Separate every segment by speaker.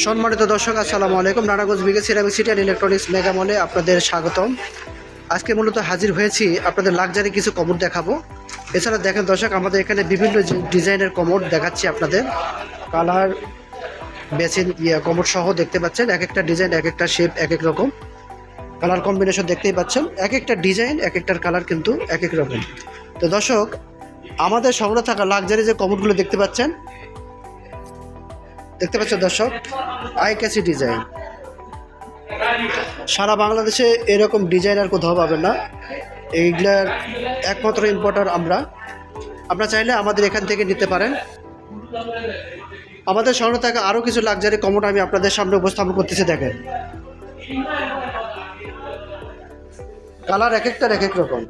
Speaker 1: সম্মানিত দর্শক, আসসালামু আলাইকুম। Narayanganj বিগে ceramic city and electronics mega মলে আপনাদের স্বাগতম। আজকে মূলত হাজির হয়েছি, আপনাদের লাক্সারি কিছু কমোড দেখাবো। এছাড়া দেখেন দর্শক, আমাদের এখানে বিভিন্ন ডিজাইনের কমোড দেখাচ্ছি আপনাদের। কালার, বেসিন ইয়ে কমোড সহ দেখতে পাচ্ছেন এক একটা ডিজাইন এক একটা শেপ এক এক রকম। কালার কম্বিনেশন দেখতেই পাচ্ছেন এক একটা ডিজাইন এক একটার কালার কিন্তু এক এক রকম। তো দর্শক, আমাদের সংগ্রহ থাকা লাক্সারি যে কমোডগুলো দেখতে পাচ্ছেন দেখতে পাচ্ছেন দর্শক আই ক্যাসি ডিজাইন সারা বাংলাদেশে এরকম ডিজাইন আর কোথাও পাবেন না। এইগুলার একমাত্র ইম্পোর্টার আমরা। আপনারা চাইলে আমাদের এখান থেকে নিতে পারেন। আমাদের সংগ্রহ থাকা আরও কিছু লাক্সারি কমোড আমি আপনাদের সামনে উপস্থাপন করতেছি, দেখেন। কালার এক একটার এক এক রকম।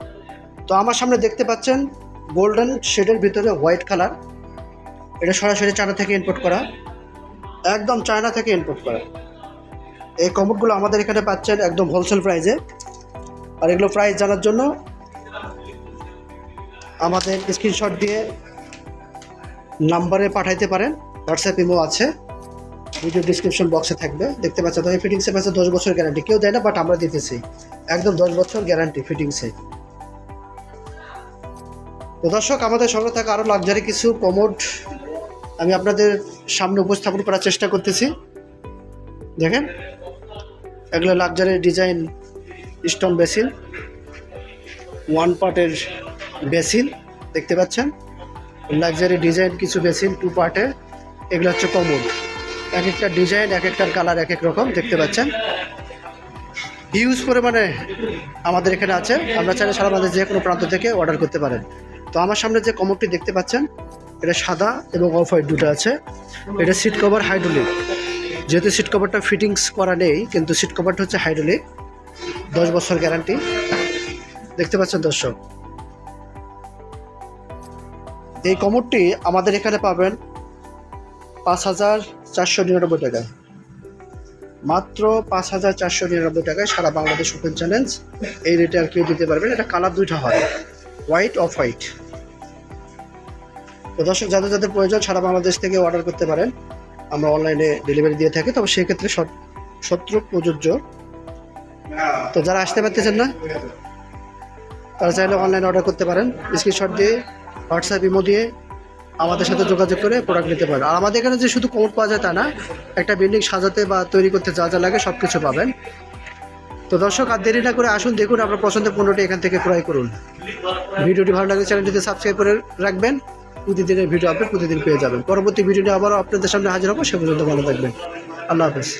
Speaker 1: তো আমার সামনে দেখতে পাচ্ছেন গোল্ডেন শেডের ভিতরে হোয়াইট কালার এটা সরাসরি চায়না থেকে ইম্পোর্ট করা। একদম চায়না থেকে ইম্পোর্ট করা। এই কমোডগুলো আমাদের এখানে পাচ্ছেন একদম হোলসেল প্রাইসে আর এগুলো প্রাইস জানার জন্য আমাদের স্ক্রিনশট দিয়ে নাম্বারে পাঠাইতে পারেন। হোয়াটসঅ্যাপ ইমো আছে। ভিডিও ডিসক্রিপশন বক্সে থাকবে। দেখতে পাচ্ছেন তবে ফিটিংসে পাচ্ছে, দশ বছর গ্যারান্টি কেউ দেয় না বাট আমরা দিতেছি। একদম দশ বছর গ্যারান্টি ফিটিংসে তো দর্শক, আমাদের সঙ্গে থাকা আরও লাক্সারি কিছু কমোড আমি আপনাদের সামনে উপস্থাপন করার চেষ্টা করতেছি। দেখেন, এগুলো luxury design stone basin one পার্টের বেসিন দেখতে পাচ্ছেন? লাক্সারি ডিজাইন কিছু বেসিন টু পার্টের এগুলো হচ্ছে কমোড এক একটা ডিজাইন এক একটার কালার এক এক রকম, দেখতে পাচ্ছেন? হিউজ পরিমাণে আমাদের এখানে আছে। আমরা চাইলে সারা বাংলাদেশ যে কোনো প্রান্ত থেকে অর্ডার করতে পারেন। তো আমার সামনে যে কমোডটি দেখতে পাচ্ছেন এটা সাদা এবং অফ হোয়াইট দুটো আছে। এটা সিট কভার হাইড্রোলিক যেহেতু সিট কভারটা ফিটিংস করা নেই, কিন্তু সিট কভারটা হচ্ছে হাইড্রোলিক দশ বছর গ্যারান্টি দেখতে পাচ্ছেন দর্শক? এই কমোডটি আমাদের এখানে পাবেন পাঁচ হাজার চারশো নিরানব্বই টাকায়। মাত্র পাঁচ হাজার চারশো নিরানব্বই টাকায় সারা বাংলাদেশ ওপেন চ্যালেঞ্জ এই রেটে আর কেউ দিতে পারবেন এটা কালার দুইটা হয়। হোয়াইট অফ হোয়াইট তো দর্শক, যাদের যাদের প্রয়োজন সারা বাংলাদেশ থেকে অর্ডার করতে পারেন, আমরা অনলাইনে ডেলিভারি দিয়ে থাকি। তবে সেক্ষেত্রে সত্র প্রযোজ্য। তো যারা আসতে পারতেছেন না, তারা চাইলে অনলাইনে অর্ডার করতে পারেন। স্ক্রিনশট দিয়ে হোয়াটসঅ্যাপ ইমো দিয়ে আমাদের সাথে যোগাযোগ করে প্রোডাক্ট নিতে পারেন আর আমাদের এখানে যে শুধু কোমর পাওয়া যায় তা না, একটা বিল্ডিং সাজাতে বা তৈরি করতে যা যা লাগে সব কিছু পাবেন। তো দর্শক, আর দেরি না করে আসুন, দেখুন আপনার পছন্দের পণ্যটি এখান থেকে ক্রয় করুন। ভিডিওটি ভালো লাগলে চ্যানেলটিতে সাবস্ক্রাইব করে রাখবেন। প্রতিদিনের ভিডিও আপনি প্রতিদিন পেয়ে যাবেন। পরবর্তী ভিডিওটি আবারও আপনাদের সামনে হাজির হব, সে পর্যন্ত ভালো থাকবেন। আল্লাহ হাফেজ।